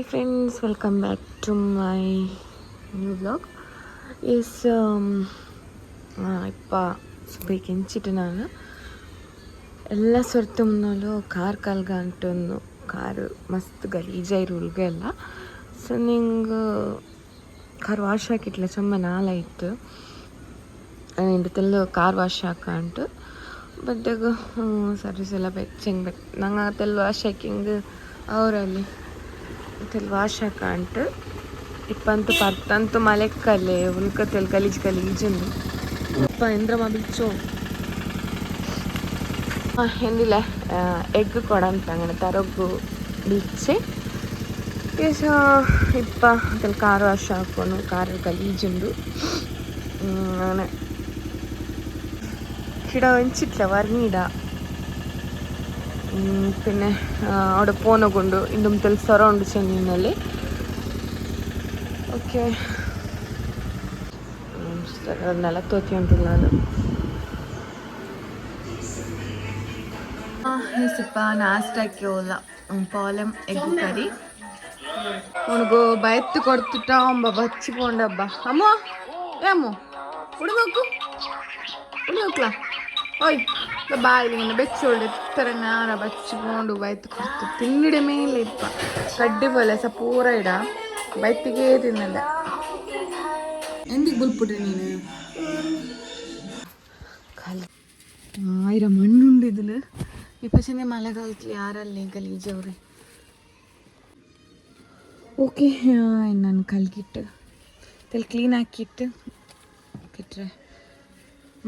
Hi friends welcome back to my new blog S ಇಪ್ಪ ಬೇಕೆಂಚಿಟ್ಟು ನಾನು. ಎಲ್ಲ ಸೊರ್ತು ಮುನ್ನಲ್ಲೂ ಕಾರ್ ಕಲ್ಗ ಅಂಟೊಂದು. ಕಾರು ಮಸ್ತ್ ಗಲೀಜಾಯಿರು ಉಲ್ಗೆ ಎಲ್ಲ. ಸೊ ನಿಂಗೆ ಕಾರ್ ವಾಶ್ ಹಾಕಿಟ್ಲ ಚಮ್ಮ ನಾಲಾಯಿತು. ನಿಂದು ತೆಲ್ಲ ಕಾರ್ ವಾಶ್ ಹಾಕ ಅಂಟು. ಬಟ್ ಸರ್ವಿಸ್ ಎಲ್ಲ ಬೆಚ್ಚಂಗೆ ಬೆಕ್. ನಂಗೆ ತೆಲ್ಲ ವಾಶ್ ಹಾಕಿಂಗ್ ಅವರಲ್ಲಿ ತಲೆ ವಾಶ್ ಹಾಕಂಟ್ ಇಪ್ಪಂತೂ ಪತ್ತಂತೂ ಮಲೆಕ್ಕಲ್ಲೇ ಉಲ್ಕ ತಲೆ ಗಲೀಜ್ ಗಲೀಜುಂಡು ഇപ്പം എന്തിരമാ വിളിച്ചോ ആ എന്തില്ല എഗ്ഗ് കൊടാനിട്ട് അങ്ങനെ തരൊഗ്ഗു വിളിച്ച് ശേഷം ഇപ്പം അതിൽ കാറ് വാഷ് ആക്കുന്നു കാറ് ഗലീജുണ്ട് അങ്ങനെ. ഇട വെച്ചിട്ടില്ല വരണിടാ പിന്നെ അവിടെ പോനൊക്കെ ഇന്തുമ്പത്തിൽ സറൗണ്ട് ചെന്നൈയിലെ ഓക്കെ നിലത്തൊക്കെ ഉണ്ടുള്ളത് ಸ್ವಲ್ಪ ನಾಷ್ಟಕ್ಕೆ ಹೋಲ್ಲ ಪಾಲಂ ಎಗ್ ಕರಿ ಅವನಿಗೂ ಭಯತ್ತು ಕೊಡ್ತಿಟ್ಟ ಅಂಬ ಬಚ್ಚಿಕೊಂಡಬ್ಬ ಅಮ್ಮ ಏಮು ಹುಡುಗಕ್ಕು ಹುಡುಗಕ್ಲ ಓಯ್ ಬಾಯಿಲಿ ಇನ್ನು ಬೆಚ್ಚೋಳ್ಳೆ ತರ ನಾರ ಬಚ್ಚಿಕೊಂಡು ಬಯತ್ತು ಕೊಡ್ತು ತಿನ್ನಿಡ ಮೇಲೆ ಇಪ್ಪ ಕಡ್ಡಿ പോലെ ಸ ಪೂರ ಇಡ ಬೈತಿಗೆ ತಿನ್ನಲ್ಲ എന്തിക്ക് ബുൾപുട്ട് നീന് ആയിരം മണ്ണുണ്ട് ഇതില് ഇപ്പൊ ചെന്ന മഴക്കാലത്തിൽ ആരല്ലേ ഗലീജവര് ഓക്കെ ನಾನು ಕಲ್ಗಿಟ್ಟು ತೆಲ್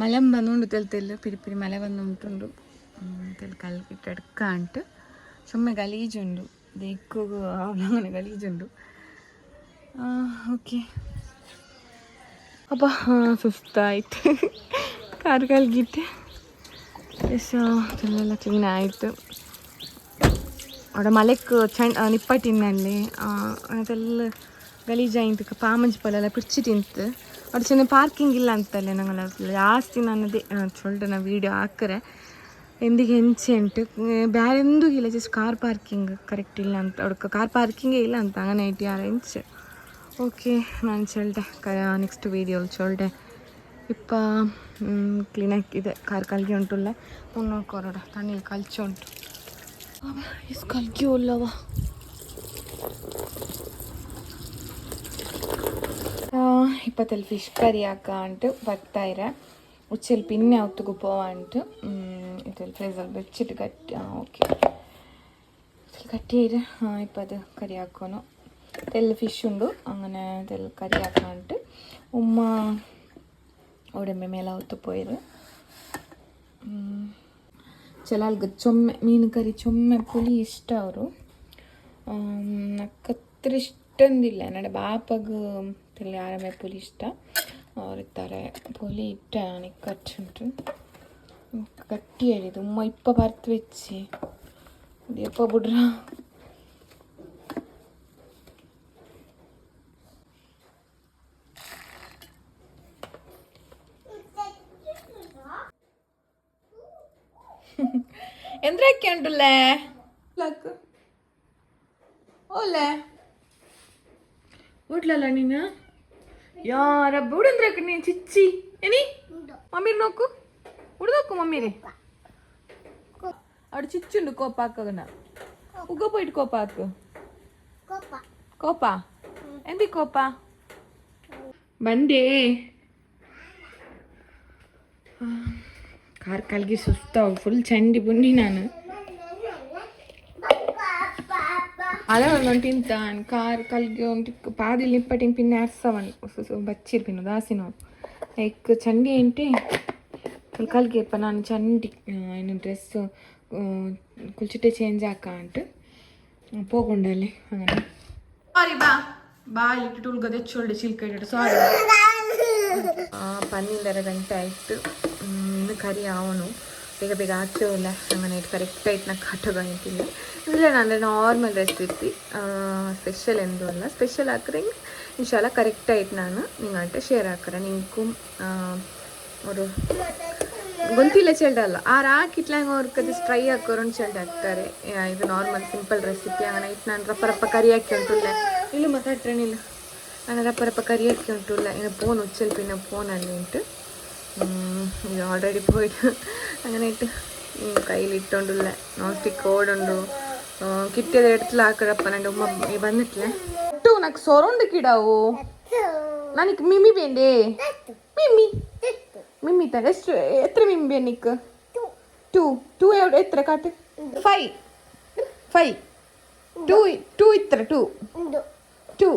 മല വന്നുകൊണ്ട് തെളുത്തല്ല പിരിപ്പിരി മല വന്നുകൊണ്ടുണ്ട്. കിട്ടടക്കാണ്ട് സമ്മ ഗലീജുണ്ട് ദേക്കുക അങ്ങനെ ഗലീജുണ്ട് ഓക്കെ. അപ്പോൾ സുസ്ഥായിട്ട് കാറ് കലകിയിട്ട് ചെല്ലാം ചെയ്യാനായിട്ട് അവിടെ മലക്ക് ചൈ നിപ്പായിട്ട് തിന്നല്ലേ അതെല്ലാം ಗಲೀಜಾಯಿತು ಪಾಮಂಜಿಪಲ್ಲೆಲ್ಲ ಪಿಡ್ಚಿ ತಿಂತು ಅವ್ರು ಚೆನ್ನಾಗಿ ಪಾರ್ಕಿಂಗ್ ಇಲ್ಲ ಅಂತಲ್ಲ ನಂಗೆ ಜಾಸ್ತಿ ನನ್ನದೇ ಚೊಲ್ಡ ನಾ ವೀಡಿಯೋ ಹಾಕರೆ ಎಂದಿಗೆ ಹೆಂಚೆ ಉಂಟು ಬೇರೆ ಎಂದೂ ಇಲ್ಲ ಜಸ್ಟ್ ಕಾರ್ ಪಾರ್ಕಿಂಗ್ ಕರೆಕ್ಟ್ ಇಲ್ಲ ಅಂತ ಅವ್ರ ಕಾರ್ ಪಾರ್ಕಿಂಗೇ ಇಲ್ಲ ಅಂತ ಹಂಗೆ ನೈಟಿ ಆರ್ ಇಂಚ್ ಓಕೆ ನಾನು ಚೊಲ್ಡೆ ಕ ನೆಕ್ಸ್ಟ್ ವೀಡಿಯೋಲಿ ಚೊಲ್ಡೆ ಇಪ್ಪ ಕ್ಲೀನಾಗಿ ಇದೆ ಕಾರ್ ಕಲ್ಗೆ ಉಂಟುಲ್ಲ ಮುನ್ನೂರು ಕೊರೋಡ ತಣ್ಣೀರು ಕಲ್ಚು ಉಂಟು ಇಸ್ ಕಲ್ಗೆ ಉಲ್ಲವಾ ഇപ്പത്തിൽ ഫിഷ് കറി ആക്കാണ്ട് ഭക്തായിര ഉച്ചയിൽ പിന്നെ ഒത്തുക്ക് പോവാണ്ട് ഇതിൽ ഫ്രീസർ വെച്ചിട്ട് കട്ടി ആ ഓക്കെ കട്ട് ചെയ്ത് ഇപ്പം അത് കറി ആക്കുന്നു തെല്ല് ഫിഷ് ഉണ്ട് അങ്ങനെ തെല്ല് കറി ആക്കാണ്ട് ഉമ്മ അവിടെ ಮೇಲೆ ಹೊತ್ತು പോയത് ചില ആൾക്ക് ചൊമ്മ മീൻ കറി ചൊമ്മ പുളി ಇಷ್ಟ ಅವರು ನಕ್ಕತ್ರ ಇಷ್ಟಂದಿಲ್ಲ ನನ್ನ ಬಾಪಗ ತಿಳಿ ಆರಮೆ ಪುಲಿ ಇಷ್ಟ ಅವ್ರಿರ್ತಾರೆ ಪುಲಿ ಇಟ್ಟ ನನಗೆ ಕಟ್ಟುಂಟು ಗಟ್ಟಿ ಹೇಳಿದ್ದು ಉಮ್ಮ ಇಪ್ಪ ಬರ್ತು വെച്ച് ಎಪ್ಪ ಬಿಡ್ರ എന്തൊക്കെ ഉണ്ടല്ലേ ഓല്ലേ വീട്ടിലല്ല നീന ಯಾರ ಬಿಡುಂದ್ರೆ ನೀ ಚಿಚ್ಚಿ ಏನಿ ಮಮ್ಮೀರ್ ನೋಕು ಹುಡುದೋಕು ಮಮ್ಮೀರಿ ಅಡು ಚಿಚ್ಚುಂಡು ಕೋಪ ಹಾಕೋಗನ ಉಗ ಪೋಯಿಟ್ಟು ಕೋಪ ಹಾಕು ಕೋಪ ಎಂದಿ ಕೋಪ ಬಂದೆ ಕಾರ್ ಕಾಲ್ಗಿ ಸುಸ್ತಾವ್ ಫುಲ್ ಚಂಡಿ ಬುಂಡಿ ನಾನು ಅದೇ ಒಂದು ತಿಂತ ಕಾರ್ ಕಲ್ಗೆ ಒಂದು ಪಾದಿಲ್ ನಿಪ್ಪಟಿಂಗ್ ಪಿನ್ನೆ ಆಡ್ಸವನ್ ಬಚ್ಚಿರ್ ಪಿನ್ನು ದಾಸಿನವ್ರು ಲೈಕ್ ಚಂಡಿ ఏంటి ಕಲ್ಗೆಪ್ಪ ನಾನು ಚಂಡಿ ಏನು ಡ್ರೆಸ್ కుల్చుట్టే చేంజ్ అక్క అంటే పోకుండాలి సారీ బా బా లిటిటూల్గా తెచ్చోండి చిల్కేట సారీ పన్నీందర గంట ఇట్టు కర్రీ ఆవను ಬೇಗ ಬೇಗ ಆಗ್ತೇವೆ ಇಲ್ಲ ನಮ್ಮನೆ ಕರೆಕ್ಟ್ ಆಯ್ತು ನಾನು ಕಾಟೋಗಂತಿಲ್ಲ ಇಲ್ಲ ಅಂದರೆ ನಾರ್ಮಲ್ ರೆಸಿಪಿ ಸ್ಪೆಷಲ್ ಎಂದು ಅಲ್ಲ ಸ್ಪೆಷಲ್ ಹಾಕಿದ್ರೆ ಹಿಂಗೆ ಇನ್ಶಾಲ ಕರೆಕ್ಟ್ ಆಯ್ತು ನಾನು. ನಿಂಗೆ ಶೇರ್ ಹಾಕ್ರೆ ನಿಂಕು ಅವರು ಗೊಂತಿಲ್ಲ ಚೆಲ್ಡ ಅಲ್ಲ. ಆರು ಹಾಕಿಟ್ಲಂಗ ಅವ್ರ ಕದ್ದು ಸ್ಟ್ರೈ ಹಾಕೋರು ಚೆಲ್ಡ್ ಹಾಕ್ತಾರೆ. ಇದು ನಾರ್ಮಲ್ ಸಿಂಪಲ್ ರೆಸಿಪಿ ಹಂಗೆ ಇಟ್ಟು ನಾನು ರಪ್ಪ ರಪ್ಪ ಕರಿ ಹಾಕಿ ಉಂಟುಲ್ಲ. ಇಲ್ಲೂ ಮಾತಾಡ್ರೇನಿಲ್ಲ ನಾನು. ರಪ್ಪ ರಪ್ಪ ಕರಿ ಹಾಕಿ ಉಂಟುಲ್ಲ. ಇನ್ನು ಫೋನ್ ಉಚ್ಚಲ್ಪಿನ ಫೋನಲ್ಲಿ ಉಂಟು. ഓൾറെഡി പോയിട്ട് അങ്ങനെ ഇട്ട് കയ്യിലിട്ടുകൊണ്ടുള്ള നോൺ സ്റ്റിക്ക് ഓടുണ്ടോ? കിട്ടിയത് എടുത്തിലാക്കടപ്പ എന്റെ ഉമ്മ വന്നിട്ടില്ല? ഇട്ടു നാക്ക് സൊറോണ്ട് കിടാവോ? നനക്ക് മിമ്മി വേണ്ടേ? മിമ്മി മിമ്മി തന്നെ. എത്ര മിമ്മി വേ ടു ടു എവിടെ? എത്ര കാട്ട്? ഫൈവ് ഫൈവ് ടു ടു ഇത്ര two two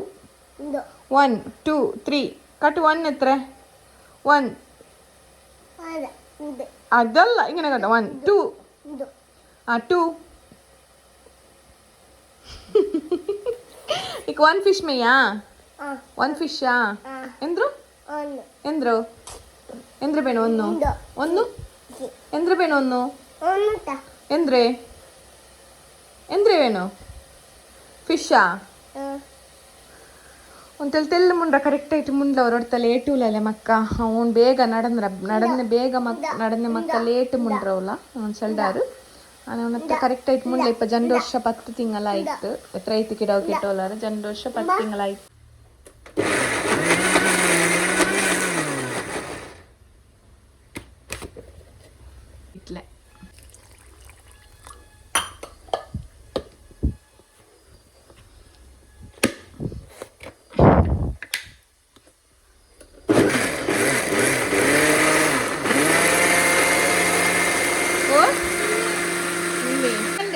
one two three കാട്ട് വൺ എത്ര? വൺ അതല്ല ഇങ്ങനെ കേട്ടോ വൺ ടു ആ ടു ఇక వన్ ఫిష్ మెయ్యా వన్ ఫిషా ఎంద్రు ఎంద్రు ಎಂದ್ರೆ ಬೇಣ ಒಂದು ಒಂದು ಎಂದ್ರೆ ಬೇಣ ಒಂದು ಎಂದ್ರೆ ಎಂದ್ರೆ ವೇಣು ಫಿಶಾ ಒಂದು ತೆಲ್ ತೆಲ್ಲ ಮುಂಡ್ರ ಕರೆಕ್ಟ್ ಆಯ್ತು ಮುಂಡ್ಲ ಅವ್ರ ಹೊಡ್ತ ಲೇಟು ಅಲ್ಲೇ ಮಕ್ಕ ಅವ್ನು ಬೇಗ നടന്ന നടന്ന ಬೇಗ ಮಕ್ നടന്ന ಮಕ್ಕ ಲೇಟ್ ಮುಂಡ್ರವಲ್ಲ ಅವ್ನು ಸಲ್ಡಾರು ಅವನತ್ತ ಕರೆಕ್ಟ್ ಆಯ್ತು ಮುಂಡ್ಲ ಇಪ್ಪ ಜಂಡು ವರ್ಷ ಪತ್ತು ತಿಂಗಳಾಯ್ತು ಎತ್ರ ಐತು ಕಿಡವು ಕಿಟ್ಟೋಲಾರ ಜಂಡು ವರ್ಷ ಪತ್ತು ತಿಂಗಳಾಯ್ತು ಇಟ್ಲೆ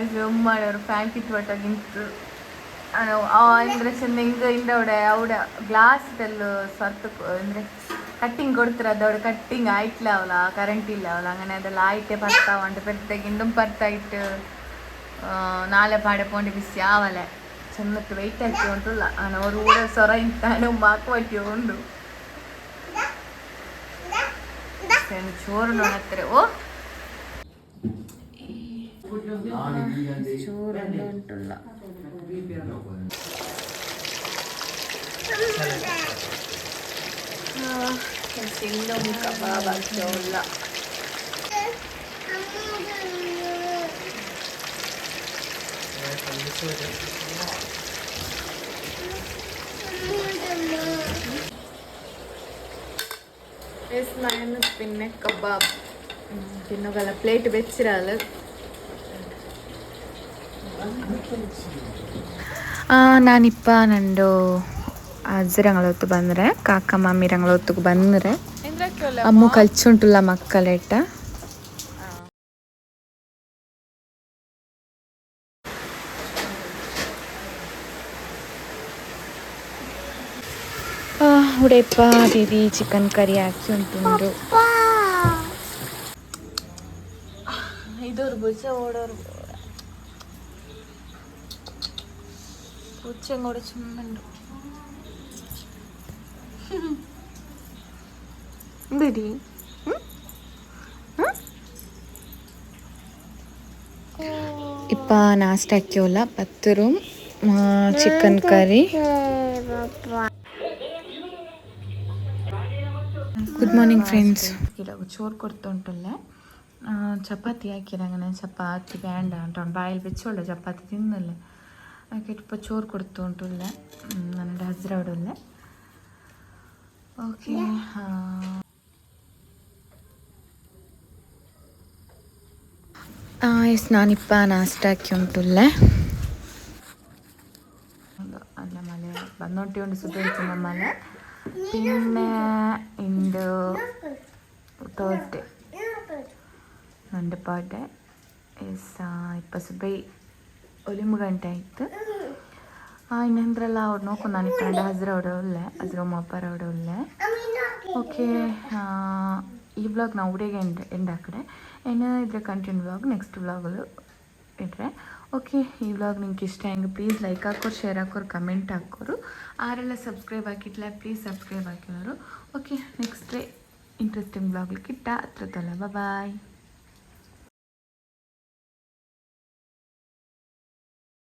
ഗൈസ് ഉമ്മ ഒരു പാക്കറ്റ് ಆ നിൽത്ത് ಅಂದರೆ ಚೆಂದ ಹಿಂಗೆ, ಹಿಂದೆ ಅವಡೆ, ಅವಡ ಗ್ಲಾಸ್ ತೆಲ್ಲು ಸರ್ತು ಅಂದರೆ ಕಟ್ಟಿಂಗ್ ಕೊಡ್ತಾರೆ ಅದು ಅವಡೆ ಕಟ್ಟಿಂಗ್ ಆಯ್ಟ್ಲಾವಲ್ಲ ಕರೆಂಟ್ ಇಲ್ಲವಲ್ಲ അങ്ങനെ ಅದೆಲ್ಲ ಆಯ್ತೆ ಬರ್ತಾವಂಡು ಪೆರ್ತಾಗ ಹಿಂದುം ಪರ್ತಾಯಿಟ್ಟು ನಾಳೆ ಪಾಡೆ ಪೋಂಡಿ ಬಿಸಿ ಆವಲೆ. ಚೆನ್ನಕ್ಕೆ ವೆಯ್ಟ್ ಆಗ್ತಿ ಉಂಟಲ್ಲ ಅವ್ರು ಊರ ಸೊರ ಇಂತಾನೆ ಮಾಕುವಟ್ಟಿ ಉಂಡು. ಚೋರು ನೋಡತ್ತಾರೆ ಓ! അത്ര ഓ ചോറുണ്ടോ ഉണ്ടുള്ള Sindong kababachola. ಎಸ್ ಮೈನಸ್ പിന്നെ കബാബ് പിന്നെ കല പ്ലേറ്റ് വെച്ചിരാല് ನಾನಿಪ್ಪ ನಂದು ಅಜ್ಜರಂಗಳೊತ್ತು ಬಂದರೆ ಕಾಕ ಮಮ್ಮಿರಂಗಳೊತ್ತಿಗೆ ಬಂದರೆ. ಅಮ್ಮು ಕಲ್ಚುಂಟುಲ್ಲ ಮಕ್ಕಳೆಟ್ಟ. ಉಡೆಪ್ಪ ದೀದಿ ಚಿಕನ್ ಕರಿ ಹಾಕಿ ಉಂಟುಂಡು. ಇದೋರು ಬುಜ ಓಡೋರು പൂച്ചയും കൂടെ ചുമ്മുണ്ട് എന്തിരി ഇപ്പൊ നാസ്റ്റ് ആക്കിയോല പത്തറും chicken curry good morning friends ചോറ് കൊടുത്തോണ്ടല്ലേ ചപ്പാത്തി ആക്കിയത് അങ്ങനെ ചപ്പാത്തി വേണ്ട കേട്ടോ ബായിൽ വെച്ചോളൂ ചപ്പാത്തി തിന്നല്ലേ ആക്കിയിട്ട് ഇപ്പോൾ ചോറ് കൊടുത്തോണ്ടില്ല ನನ್ನ ಹಸ್ರ ಅವಡಲ್ಲ ಓಕೆ ಎಸ್ ನಾನಿಪ್ಪ ನಾಷ್ಟ ಹಾಕಿ ಉಂಟುಲ್ಲೆ അല്ല മല വന്നോട്ടിയോണ്ട് സുഖിക്കുന്ന മല പിന്നെ ഉണ്ട് തേർഡ് ನನ್ನ ಪಾಟೆ ಎಸ್ ಇಪ್ಪ ಒಲಿಂಬು ಗಂಟೆ ಆಯ್ತು ಇನ್ನಂದ್ರಲ್ಲ ಅವ್ರು ನೋಡ್ಕೊಂಡು ನಾನು ಇಪ್ಪ ಹಸ್ರ ಅವಡೆ ಒಳ್ಳೆ ಹಸ್ರ ಅಪ್ಪರ ಅವಡೆ ಒಳ್ಳೆ ಓಕೆ ಈ ವ್ಲಾಗ್ ನಾವು ಉಡೆಗೆ ಎಂಡ್ ಎಂಡ್ ಹಾಕಿದೆ, ಇನ್ನು ಇದ್ರೆ ಕಂಟಿನ್ಯೂ ಬ್ಲಾಗ್ ನೆಕ್ಸ್ಟ್ ವ್ಲಾಗಲ್ಲಿ ಇಟ್ಟರೆ ಓಕೆ, ಈ ವ್ಲಾಗ್ ನಿಮ್ಗೆ ಇಷ್ಟ ಹೆಂಗೆ ಪ್ಲೀಸ್ ಲೈಕ್ ಹಾಕೋರು ಶೇರ್ ಹಾಕೋರು ಕಮೆಂಟ್ ಹಾಕೋರು. ಆರೆಲ್ಲ ಸಬ್ಸ್ಕ್ರೈಬ್ ಹಾಕಿಟ್ಲ ಪ್ಲೀಸ್ ಸಬ್ಸ್ಕ್ರೈಬ್ ಹಾಕಿರೋರು. ಓಕೆ ನೆಕ್ಸ್ಟ್ ಇಂಟ್ರೆಸ್ಟಿಂಗ್ ಬ್ಲಾಗ್ ಕಿಟ್ಟ ಹತ್ರ ಬಾಯ್